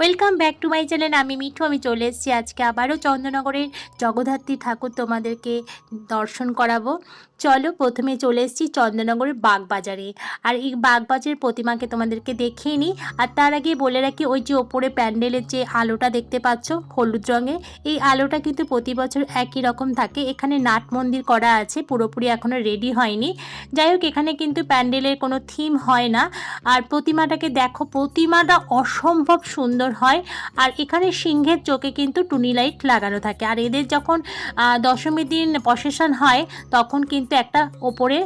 Welcome back to my channel আমি মিঠু, আমি চলে এসেছি আজকে আবারও চন্দ্রনগরের জগদ্ধাত্রী ঠাকুর তোমাদেরকে দর্শন করাবো। চলো প্রথমে চলে এসেছি চন্দ্রনগরের বাগবাজারে। আর এই বাগবাজারের প্রতিমাকে তোমাদেরকে দেখিয়ে নিই। আর তার আগে বলে রাখি, ওই যে ওপরে প্যান্ডেলের যে আলোটা দেখতে পাচ্ছ, হলুদ রঙের, এই আলোটা কিন্তু প্রতি বছর একই রকম থাকে। এখানে নাট মন্দির করা আছে, পুরোপুরি এখনও রেডি হয়নি। যাই হোক, এখানে কিন্তু প্যান্ডেলের কোনো থিম হয় না। আর প্রতিমাটাকে দেখো, প্রতিমাটা অসম্ভব সুন্দর হয়। আর এখানে সিংহের চোখে কিন্তু টুনি লাইট লাগানো থাকে। আর এদের যখন দশমীর দিন প্রসেশন হয়, তখন কিন্তু একটা ওপরে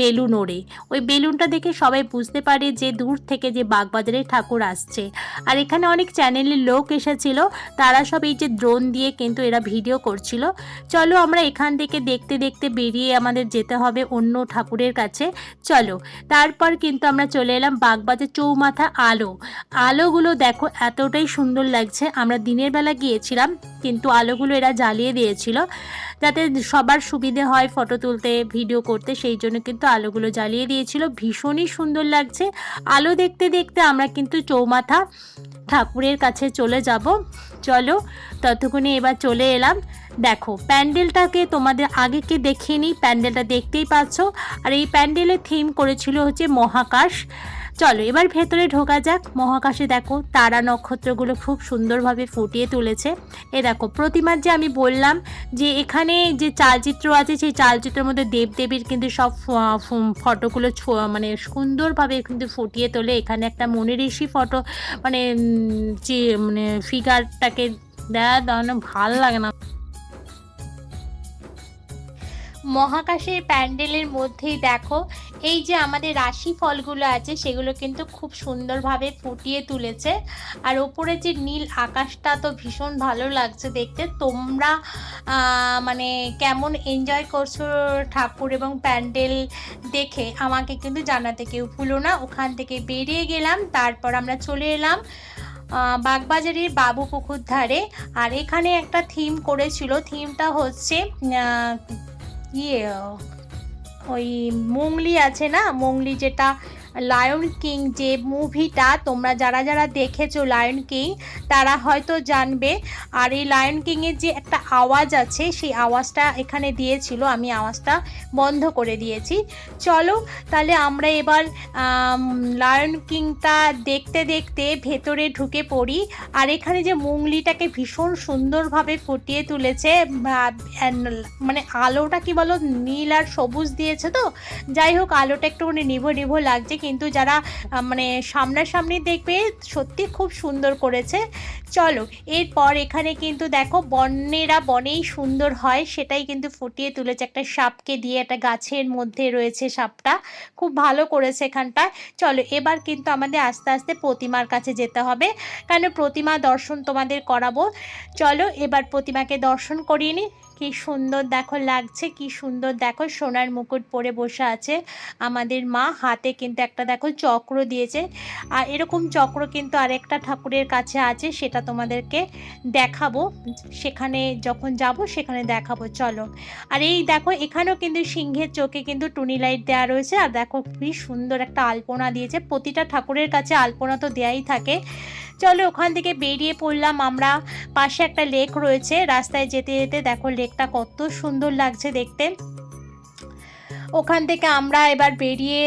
বেলুন ওড়ে। ওই বেলুনটা দেখে সবাই বুঝতে পারে যে দূর থেকে যে বাগবাজারে ঠাকুর আসছে। আর এখানে অনেক চ্যানেলের লোক এসেছিল, তারা সব এই যে ড্রোন দিয়ে কিন্তু এরা ভিডিও করছিল। চলো আমরা এখান থেকে দেখতে দেখতে বেরিয়ে আমাদের যেতে হবে অন্য ঠাকুরের কাছে। চলো, তারপর কিন্তু আমরা চলে এলাম বাগবাজার চৌমাথা আলো। আলোগুলো দেখো এতটাই সুন্দর লাগছে, আমরা দিনের বেলা গিয়েছিলাম কিন্তু আলোগুলো এরা জ্বালিয়ে দিয়েছিল। যাতে সবার সুবিধে হয় ফটো তুলতে ভিডিও করতে, সেই জন্য কিন্তু আলোগুলো জ্বালিয়ে দিয়েছিল। ভীষণই সুন্দর লাগছে। আলো দেখতে দেখতে আমরা কিন্তু চৌমাথা ঠাকুরের কাছে চলে যাব। চলো, ততক্ষণে এবার চলে এলাম। দেখো, প্যান্ডেলটাকে তোমাদের আগেকে দেখিয়ে নিই প্যান্ডেলটা দেখতেই পাচ্ছ। আর এই প্যান্ডেলের থিম করেছিল হচ্ছে মহাকাশ। চলো, এবার ভেতরে ঢোকা যাক। মহাকাশে দেখো, তারা নক্ষত্রগুলো খুব সুন্দরভাবে ফুটিয়ে তুলেছে। এ দেখো, প্রতিমার যে আমি বললাম যে এখানে যে চালচিত্র আছে, সেই চালচিত্রের মধ্যে দেবদেবীর কিন্তু সব ফটোগুলো মানে সুন্দরভাবে কিন্তু ফুটিয়ে তোলে। এখানে একটা মনি ঋষি ফটো মানে যে মানে ফিগারটাকে দেয়া দাঁড়ানো ভালো লাগে না। মহাকাশের প্যান্ডেলের মধ্যেই দেখো, এই যে আমাদের রাশি ফলগুলো আছে, সেগুলো কিন্তু খুব সুন্দরভাবে ফুটিয়ে তুলেছে। আর ওপরে যে নীল আকাশটা তো ভীষণ ভালো লাগছে দেখতে। তোমরা মানে কেমন এনজয় করছ ঠাকুর এবং প্যান্ডেল দেখে, আমাকে কিন্তু জানাতে কেউ ভুলো না। ওখান থেকে বেরিয়ে গেলাম, তারপর আমরা চলে এলাম বাগবাজারের বাবু পুকুর ধারে। আর এখানে একটা থিম করেছিল থিমটা হচ্ছে ইয়ে ওই মোংলি আছে না? মোংলি যেটা লায়ন কিং যে মুভিটা তোমরা যারা যারা দেখেছ লায়ন কিং তারা হয়তো জানবে, আর এই লায়ন কিংয়ের যে একটা আওয়াজ আছে, সেই আওয়াজটা এখানে দিয়েছিল, আমি আওয়াজটা বন্ধ করে দিয়েছি। চলো, তাহলে আমরা এবার লায়ন কিংটা দেখতে দেখতে ভেতরে ঢুকে পড়ি, আর এখানে যে মুংলিটাকে ভীষণ সুন্দরভাবে ফুটিয়ে তুলেছে মানে আলোটা কি বলো, নীল আর সবুজ দিয়েছে তো? যাই হোক, আলোটা একটুখানি নিভো নিভো লাগছে কিন্তু যারা মানে সামনাসামনি দেখবে সত্যি খুব সুন্দর করেছে। চলো, এরপর এখানে কিন্তু দেখো বনেরা বনেই সুন্দর হয়, সেটাই কিন্তু ফুটিয়ে তুলেছে একটা সাপকে দিয়ে, একটা গাছের মধ্যে রয়েছে সাপটা। খুব ভালো করেছে এখানটায় চলো, এবার কিন্তু আমাদের আস্তে আস্তে প্রতিমার কাছে যেতে হবে। কেন প্রতিমা দর্শন তোমাদের করাবো? চলো, এবার প্রতিমাকে দর্শন করিয়ে নি। কি সুন্দর দেখো, লাগছে কি সুন্দর দেখো। সোনার মুকুট পরে বসে আছে আমাদের মা। হাতে কিন্তু একটা দেখো চক্র দিয়েছে। আর এরকম চক্র কিন্তু আরেকটা ঠাকুরের কাছে আছে, সেটা তোমাদেরকে দেখাবো। সেখানে যখন যাব, সেখানে দেখাবো। চলো। আর এই দেখো, এখানেও কিন্তু সিংহের চোখে কিন্তু টুনি লাইট দেওয়া রয়েছে। আর দেখো খুবই সুন্দর একটা আলপনা দিয়েছে। প্রতিটা ঠাকুরের কাছে আলপনা তো দেয়াই থাকে। চলো ওখান থেকে বেরিয়ে পড়লাম আমরা। পাশে একটা লেক রয়েছে, রাস্তায় যেতে যেতে দেখো লেকটা কত সুন্দর লাগছে দেখতে। ওখান থেকে আমরা এবার বেরিয়ে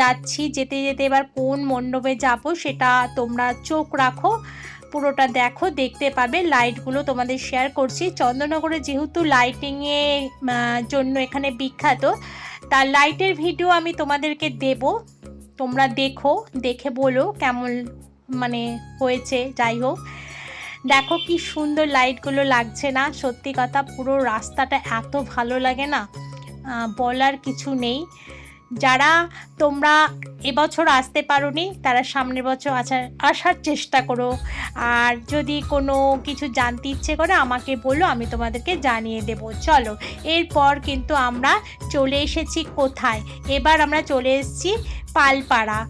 যাচ্ছি, যেতে যেতে এবার কোন মণ্ডপে যাব সেটা তোমরা চোখ রাখো, পুরোটা দেখো, দেখতে পাবে। লাইটগুলো তোমাদের শেয়ার করছি। চন্দননগরে যেহেতু লাইটিংয়ে জন্য এখানে বিখ্যাত তার লাইটের ভিডিও আমি তোমাদেরকে দেব। তোমরা দেখো, দেখে বলো কেমন মানে হয়েছে, যাই হোক। দেখো কি সুন্দর লাইটগুলো লাগছে না? সত্যি কথা, পুরো রাস্তাটা এত ভালো লাগে না? বলার কিছু নেই। যারা তোমরা এবছর আসতে পারোনি, তারা সামনের বছর আসার আসার চেষ্টা করো। আর যদি কোনো কিছু জানতে ইচ্ছে করে, আমাকে বলো, আমি তোমাদেরকে জানিয়ে দেব। চলো, এরপর কিন্তু আমরা চলে এসেছি কোথায়? এবার আমরা চলে এসেছি পালপাড়া।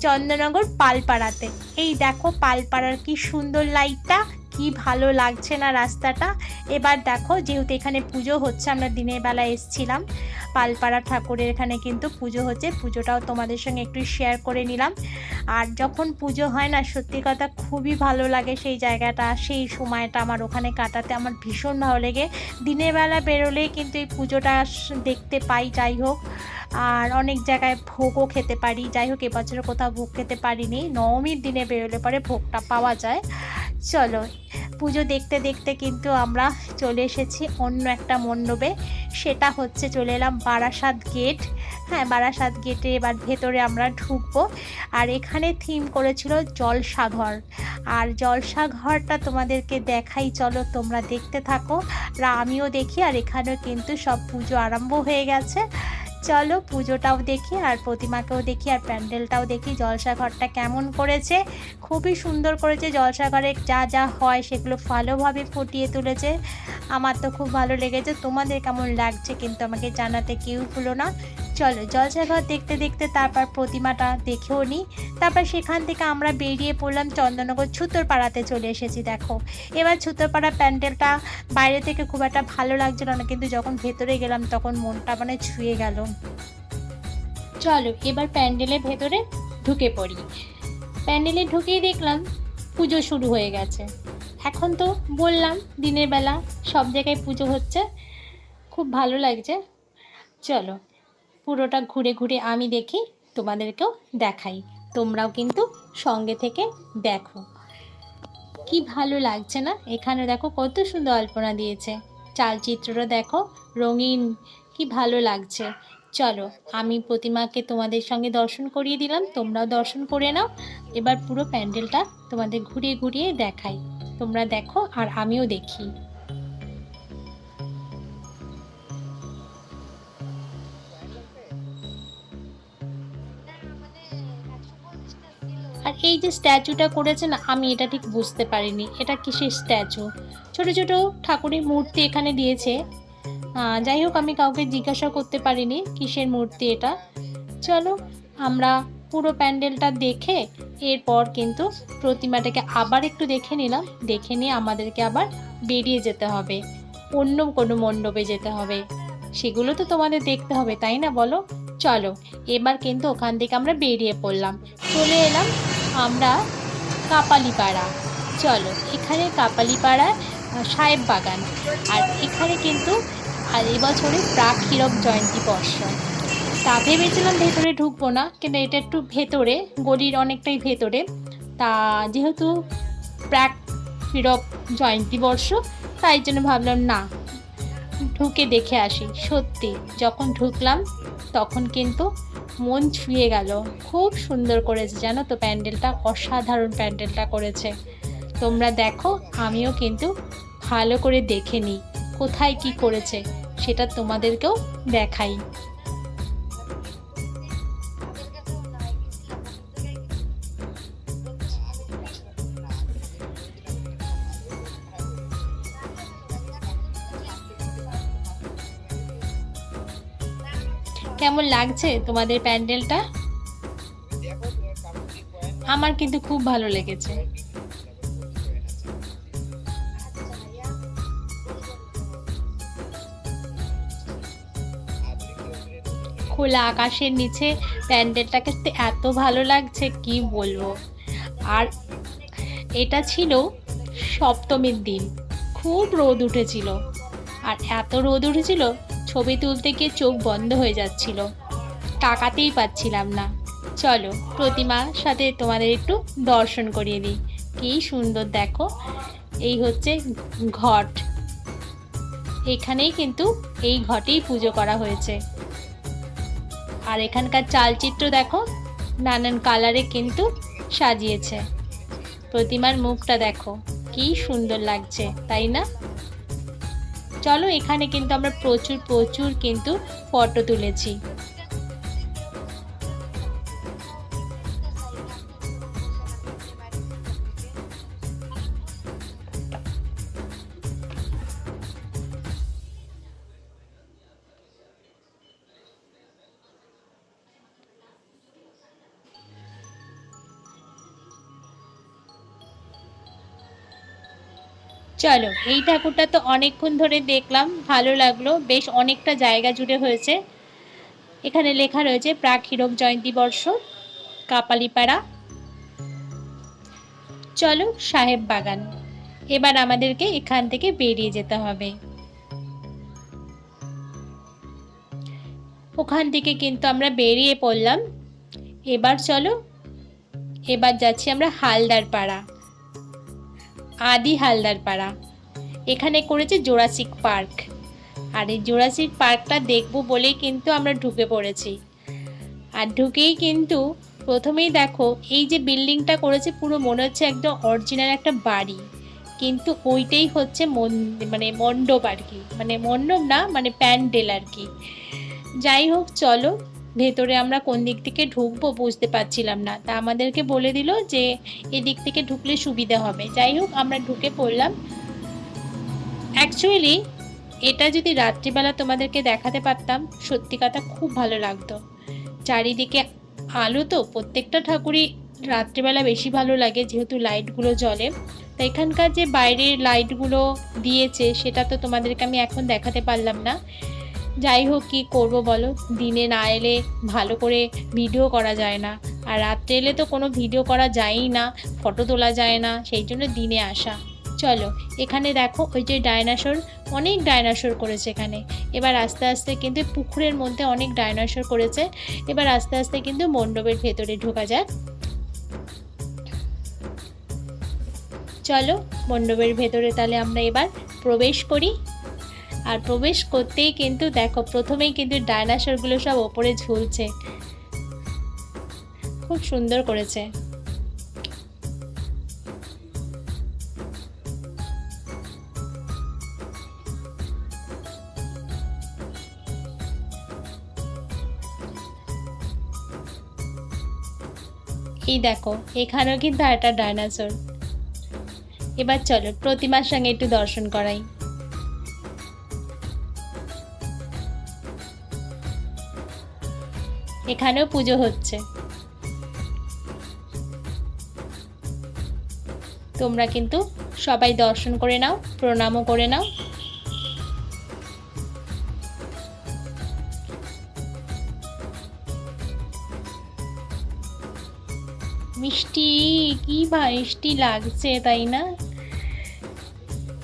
চন্দননগর পালপাড়াতে। এই দেখো পালপাড়ার কি সুন্দর লাইটটা কি ভালো লাগছে না রাস্তাটা। এবার দেখো, যেহেতু এখানে পুজো হচ্ছে, আমরা দিনের বেলা এসছিলাম। পালপাড়া ঠাকুরের এখানে কিন্তু পুজো হচ্ছে। পুজোটাও তোমাদের সঙ্গে একটু শেয়ার করে নিলাম। আর যখন পুজো হয় না, সত্যি কথা খুবই ভালো লাগে সেই জায়গাটা, সেই সময়টা আমার ওখানে কাটাতে। আমার ভীষণ ভালো লেগে। দিনের বেলা বেরোলেই কিন্তু এই পুজোটা দেখতে পাই। যাই হোক আর অনেক জায়গায় ভোগও খেতে পারি। যাই হোক এবছর কোথাও ভোগ খেতে পারিনি। নবমীর দিনে বেরোলে পরে ভোগটা পাওয়া যায়। চলো, পুজো দেখতে দেখতে কিন্তু আমরা চলে এসেছি অন্য একটা মণ্ডপে। সেটা হচ্ছে চলে এলাম বারাসাত গেট। হ্যাঁ বারাসাত গেটে এবার ভেতরে আমরা ঢুকবো। আর এখানে থিম করেছিল জলসাঘর। আর জলসাঘরটা তোমাদেরকে দেখাই, চলো তোমরা দেখতে থাকো। আর আমিও দেখি, আর এখানেও কিন্তু সব পুজো আরম্ভ হয়ে গেছে। চলো পুজোটাও দেখি আর প্রতিমাকেও দেখি আর প্যান্ডেলটাও দেখি। জলসাঘরটা কেমন করেছে? খুবই সুন্দর করেছে। জলসাঘরে যা যা হয় সেগুলো ভালোভাবে ফুটিয়ে তুলেছে। আমার তো খুব ভালো লেগেছে। তোমাদের কেমন লাগছে কিন্তু আমাকে জানাতে কেউ ভুলো না। চলো জলসাঘর দেখতে দেখতে তারপর প্রতিমাটা দেখেও নিই তারপর সেখান থেকে আমরা বেরিয়ে পড়লাম চন্দননগর ছুতোরপাড়াতে চলে এসেছি, দেখো। এবার ছুতোরপাড়া প্যান্ডেলটা বাইরে থেকে খুব একটা ভালো লাগছিল না, কিন্তু যখন ভেতরে গেলাম তখন মনটা মানে ছুঁয়ে গেল। চলো, এবার প্যান্ডেলের ভেতরে ঢুকে পড়ি। প্যান্ডেলে ঢুকেই দেখলাম পুজো শুরু হয়ে গেছে। এখন তো বললাম, দিনের বেলা সব জায়গায় পুজো হচ্ছে। খুব ভালো লাগছে। চলো, পুরোটা ঘুরে ঘুরে আমি দেখি, তোমাদেরকেও দেখাই। তোমরাও কিন্তু সঙ্গে থেকে দেখো। কি ভালো লাগছে না? এখানে দেখো কত সুন্দর আলপনা দিয়েছে। চালচিত্রটা দেখো, রঙিন, কি ভালো লাগছে। চলো, আমি প্রতিমাকে তোমাদের সঙ্গে দর্শন করিয়ে দিলাম, তোমরাও দর্শন করে নাও। এবার পুরো প্যান্ডেলটা তোমাদের ঘুরিয়ে ঘুরিয়ে দেখাই। তোমরা দেখো আর আমিও দেখি। আর এই যে স্ট্যাচুটা করেছে না আমি এটা ঠিক বুঝতে পারিনি। এটা কিসের স্ট্যাচু? ছোট ছোট ঠাকুরের মূর্তি এখানে দিয়েছে। যাই হোক, আমি কাউকে জিজ্ঞাসা করতে পারিনি, কিসের মূর্তি এটা। চলো, আমরা পুরো প্যান্ডেলটা দেখে এরপর কিন্তু প্রতিমাটাকে আবার একটু দেখে নিলাম। দেখে নিয়ে আমাদেরকে আবার বেরিয়ে যেতে হবে। অন্য কোনো মণ্ডপে যেতে হবে। সেগুলো তো তোমাদের দেখতে হবে, তাই না বলো? চলো, এবার কিন্তু ওখান থেকে আমরা বেরিয়ে পড়লাম। চলে এলাম আমরা কাপালিপাড়া। চলো, এখানে কাপালিপাড়া সাহেব বাগান। আর এখানে কিন্তু আর এবছরে প্রাক হীরক জয়ন্তী বর্ষ। তা ভেবেছিলাম ভেতরে ঢুকবো না, কিন্তু এটা একটু ভেতরে, গলির অনেকটাই ভেতরে। তা যেহেতু প্রাক হীরক জয়ন্তী বর্ষ, তাই জন্য ভাবলাম না, ঢুকে দেখে আসি। সত্যি, যখন ঢুকলাম, তখন কিন্তু মন ছুঁয়ে গেল। খুব সুন্দর করেছে, জানো তো, প্যান্ডেলটা, অসাধারণ প্যান্ডেলটা করেছে। তোমরা দেখো, আমিও কিন্তু ভালো করে দেখে নিই। কোথায় কি করেছে, সেটা তোমাদেরকেও দেখাই। কেমন লাগছে তোমাদের প্যান্ডেলটা? আমার কিন্তু খুব ভালো লেগেছে। খোলা আকাশের নিচে প্যান্ডেলটাকে এত ভালো লাগছে, কি বলব? আর এটা ছিল সপ্তমীর দিন। খুব রোদ উঠেছিল। আর এত রোদ উঠেছিল, ছবি তুলতে গিয়ে চোখ বন্ধ হয়ে যাচ্ছিল। তাকাতেই পাচ্ছিলাম না। চলো, প্রতিমার সাথে তোমাদের একটু দর্শন করিয়ে দিই। কী সুন্দর দেখো, এই হচ্ছে ঘট। এখানেই কিন্তু এই ঘটেই পুজো করা হয়েছে। আর এখানকার চালচিত্র দেখো, নানান কালারে কিন্তু সাজিয়েছে। প্রতিমার মুখটা দেখো, কি সুন্দর লাগছে, তাই না? চলো এখানে কিন্তু আমরা প্রচুর প্রচুর কিন্তু ফটো তুলেছি। চলো, এই ঠাকুরটা তো অনেকক্ষণ ধরে দেখলাম, ভালো লাগল, বেশ অনেকটা জায়গা জুড়ে হয়েছে। এখানে লেখা রয়েছে, প্রাক হীরক জয়ন্তী বর্ষ, কাপালিপাড়া। চলো, সাহেব বাগান। এবার আমাদেরকে এখান থেকে বেরিয়ে যেতে হবে। ওখান থেকে কিন্তু আমরা বেরিয়ে পড়লাম। এবার চলো, এবার যাচ্ছি আমরা হালদার পাড়া আদি হালদার পাড়া এখানে করেছে জোরাসিক পার্ক। আর এই জোরাসিক পার্কটা দেখব বলেই কিন্তু আমরা ঢুকে পড়েছি। আর ঢুকেই কিন্তু প্রথমেই দেখো, এই যে বিল্ডিংটা করেছে পুরো মনে হচ্ছে একদম অরিজিনাল একটা বাড়ি। কিন্তু ওইটাই হচ্ছে মন মানে মণ্ডপ আর কি। মানে মণ্ডপ না মানে প্যান্ডেল আর কি। যাই হোক, চলো ভেতরে আমরা কোন দিক থেকে ঢুকবো বুঝতে পারছিলাম না। তা আমাদেরকে বলে দিল যে, এদিক থেকে ঢুকলে সুবিধা হবে। যাই হোক, আমরা ঢুকে পড়লাম। অ্যাকচুয়ালি এটা যদি রাত্রিবেলা তোমাদেরকে দেখাতে পারতাম, সত্যি কথা খুব ভালো লাগতো। চারিদিকে আলো তো, প্রত্যেকটা ঠাকুরই রাত্রিবেলা বেশি ভালো লাগে, যেহেতু লাইটগুলো জ্বলে। তো এখানকার যে বাইরের লাইটগুলো দিয়েছে, সেটা তো তোমাদেরকে আমি এখন দেখাতে পারলাম না। যাই হোক, কী করব বলো? দিনে না এলে ভালো করে ভিডিও করা যায় না। আর রাত্রে এলে তো কোনো ভিডিও করা যায়ই না ফটো তোলা যায় না, সেই জন্য দিনে আসা। চলো, এখানে দেখো ওই যে ডায়নাসোর অনেক ডায়নাসোর করেছে এখানে। এবার আস্তে আস্তে কিন্তু পুকুরের মধ্যে অনেক ডায়নাসোর করেছে। এবার আস্তে আস্তে কিন্তু মণ্ডপের ভেতরে ঢোকা যাক। চলো, মণ্ডপের ভেতরে তাহলে আমরা এবার প্রবেশ করি। আর প্রবেশ করতেই কিন্তু দেখো, প্রথমেই কিন্তু ডায়নাসরগুলো সব ওপরে ঝুলছে। খুব সুন্দর করেছে। এই দেখো, এখানেও কিন্তু একটা ডায়নাসোর এবার চলো, প্রতিমার সঙ্গে একটু দর্শন করাই। এখানেও পুজো হচ্ছে। তোমরা কিন্তু সবাই দর্শন করে নাও, প্রণামও করে নাও। মিষ্টি, কি মিষ্টি লাগছে, তাই না?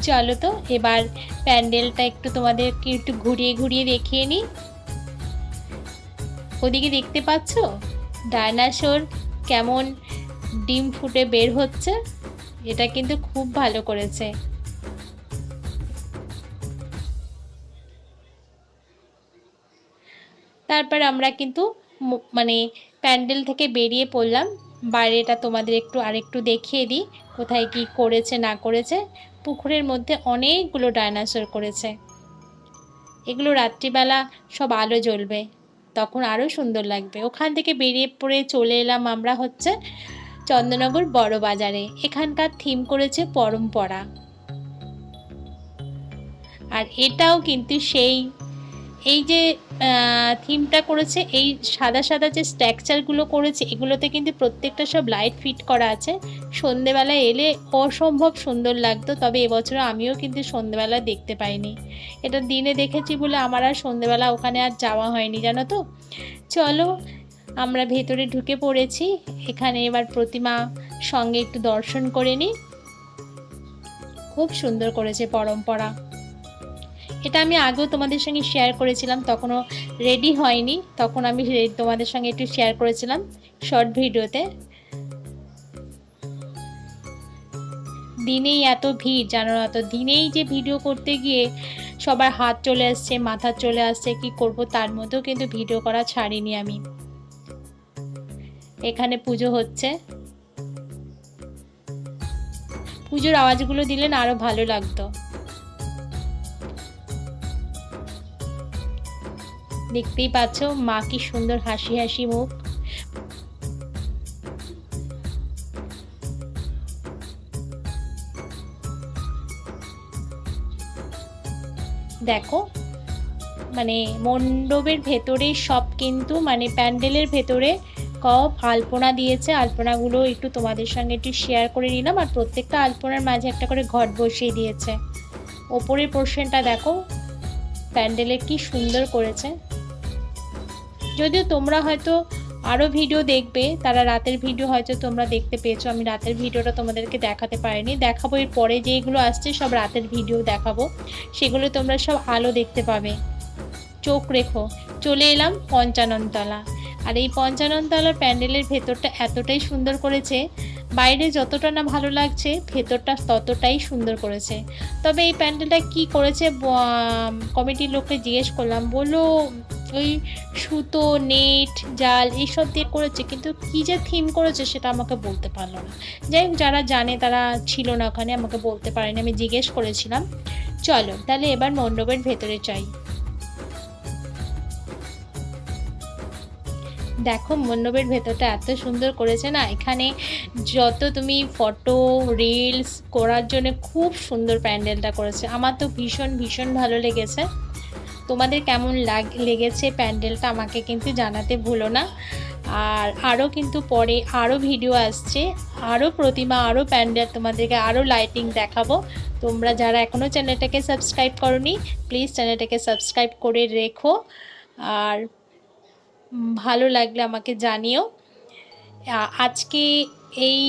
চলো তো, এবার প্যান্ডেলটা একটু তোমাদেরকে একটু ঘুরিয়ে ঘুরিয়ে দেখিয়ে নিই। ওদিকে দেখতে পাচ্ছ? ডায়নাসোর কেমন ডিম ফুটে বের হচ্ছে? এটা কিন্তু খুব ভালো করেছে। তারপর আমরা কিন্তু মানে প্যান্ডেল থেকে বেরিয়ে পড়লাম। বাইরেটা তোমাদের একটু আরেকটু দেখিয়ে দিই, কোথায় কি করেছে, না করেছে। পুকুরের মধ্যে অনেকগুলো ডায়নাসোর করেছে। এগুলো রাত্রিবেলা সব আলো জ্বলবে। তখন আরও সুন্দর লাগবে। ওখান থেকে বেরিয়ে পড়ে চলে এলাম আমরা হচ্ছে চন্দ্রনগর বড় বাজারে। এখানকার থিম করেছে পরম্পরা। আর এটাও কিন্তু সেই এই যে থিমটা করেছে, এই সাদা সাদা যে স্ট্রাকচারগুলো করেছে, এগুলোতে কিন্তু প্রত্যেকটা সব লাইট ফিট করা আছে। সন্ধেবেলায় এলে অসম্ভব সুন্দর লাগতো, তবে এবছর আমিও কিন্তু সন্ধেবেলা দেখতে পাইনি। এটা দিনে দেখেছি বলে আমার আর সন্ধেবেলা ওখানে আর যাওয়া হয়নি, জানো তো? চলো, আমরা ভেতরে ঢুকে পড়েছি। এখানে এবার প্রতিমা সঙ্গে একটু দর্শন করে নিই। খুব সুন্দর করেছে পরম্পরা। এটা আমি আগেও তোমাদের সঙ্গে শেয়ার করেছিলাম, তখনও রেডি হয়নি, তখন আমি তোমাদের সঙ্গে একটু শেয়ার করেছিলাম শর্ট ভিডিওতে। দিনেই এত ভিড়, জানো না তো, দিনেই যে ভিডিও করতে গিয়ে সবার হাত চলে আসছে, মাথা চলে আসছে, কি করব তার মধ্যেও কিন্তু ভিডিও করা ছাড়িনি আমি। এখানে পুজো হচ্ছে। পুজোর আওয়াজগুলো দিলেন আরও ভালো লাগতো। দেখতেই পাচ্ছ, মা কি সুন্দর হাসি হাসি মুখ। দেখো মানে মণ্ডপের ভেতরে সব কিন্তু মানে প্যান্ডেলের ভেতরে কপ, আলপনা দিয়েছে। আলপনাগুলো একটু তোমাদের সঙ্গে একটু শেয়ার করে নিলাম আর প্রত্যেকটা আলপনার মাঝে একটা করে ঘট বসিয়ে দিয়েছে। ওপরের পোর্শনটা দেখো প্যান্ডেলে কি সুন্দর করেছে। যদিও তোমরা হয়তো আরও ভিডিও দেখবে, তারা রাতের ভিডিও হয়তো তোমরা দেখতে পেয়েছ, আমি রাতের ভিডিওটা তোমাদেরকে দেখাতে পারিনি। দেখাবো এর পরে যেগুলো আসছে, সব রাতের ভিডিও দেখাবো। সেগুলো তোমরা সব আলো দেখতে পাবে। চোখ রেখো। চলে এলাম পঞ্চাননতলা। আর এই পঞ্চাননতলার প্যান্ডেলের ভেতরটা এতটাই সুন্দর করেছে, বাইরে যতটা না ভালো লাগছে, ভেতরটা ততটাই সুন্দর করেছে। তবে এই প্যান্ডেলটা কি করেছে কমিটির লোককে জিজ্ঞেস করলাম, বলল ওই সুতো, নেট, জাল এইসব দিয়ে করেছে, কিন্তু কী যে থিম করেছে সেটা আমাকে বলতে পারল না। যাই হোক, যারা জানে তারা ছিল না ওখানে, আমাকে বলতে পারেনি, আমি জিজ্ঞেস করেছিলাম। চলো, তাহলে এবার মণ্ডপের ভেতরে চাই দেখো মণ্ডপের ভেতরটা এত সুন্দর করেছে না? এখানে যত তুমি ফটো রিলস করার জন্য খুব সুন্দর প্যান্ডেলটা করেছে। আমার তো ভীষণ ভীষণ ভালো লেগেছে। তোমাদের কেমন লাগ, লেগেছে প্যান্ডেলটা আমাকে কিন্তু জানাতে ভুলো না। আর আরও কিন্তু পরে আরও ভিডিও আসছে আরও প্রতিমা আরও প্যান্ডেল তোমাদেরকে আরও লাইটিং দেখাবো। তোমরা যারা এখনও চ্যানেলটাকে সাবস্ক্রাইব করনি প্লিজ চ্যানেলটাকে সাবস্ক্রাইব করে রেখো। আর ভালো লাগলে আমাকে জানিও। আজকে এই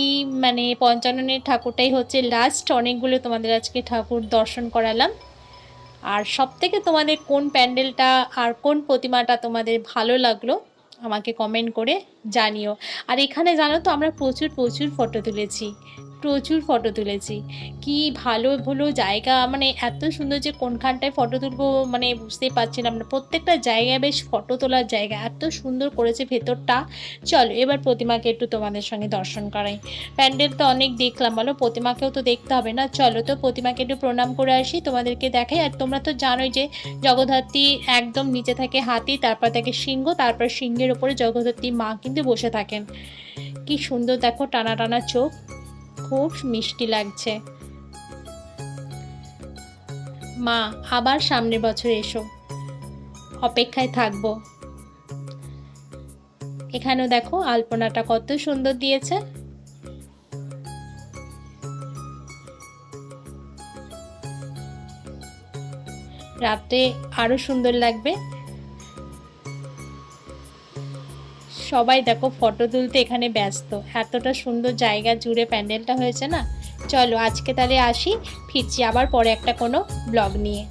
মানে পঞ্চাননের ঠাকুরটাই হচ্ছে লাস্ট অনেকগুলো তোমাদের আজকে ঠাকুর দর্শন করালাম। আর সব থেকে তোমাদের কোন প্যান্ডেলটা আর কোন প্রতিমাটা তোমাদের ভালো লাগল, আমাকে কমেন্ট করে জানিও। আর এখানে জানো তো আমরা প্রচুর প্রচুর ফটো তুলেছি। প্রচুর ফটো তুলেছি। কি ভালো ভালো জায়গা মানে এত সুন্দর যে কোনখানটায় ফটো তুলবো মানে বুঝতেই পারছিলাম না। প্রত্যেকটা জায়গায় বেশ ফটো তোলার জায়গা, এত সুন্দর করেছে ভেতরটা। চলো, এবার প্রতিমাকে একটু তোমাদের সঙ্গে দর্শন করাই। প্যান্ডেল তো অনেক দেখলাম, বলো প্রতিমাকেও তো দেখতে হবে না? চলো তো প্রতিমাকে একটু প্রণাম করে আসি, তোমাদেরকে দেখাই। আর তোমরা তো জানোই যে জগদ্ধাত্রী একদম নিচে থাকে হাতি, তারপর থাকে সিংহ, তারপর সিংহের ওপরে জগদ্ধাত্রী মা কিন্তু বসে থাকেন। কি সুন্দর দেখো টানা টানা চোখ। খুব মিষ্টি লাগছে। মা, আবার সামনের বছর এসো। অপেক্ষায় থাকব। এখানেও দেখো, আলপনাটা কত সুন্দর দিয়েছে। রাতে আরও সুন্দর লাগবে। সবাই দেখো ফটো তুলতে এখানে ব্যস্ত। এতটা সুন্দর জায়গা জুড়ে প্যান্ডেলটা হয়েছে না? চলো আজকে তাহলে আসি, ফিরছি আবার পরে একটা কোনো ব্লগ নিয়ে।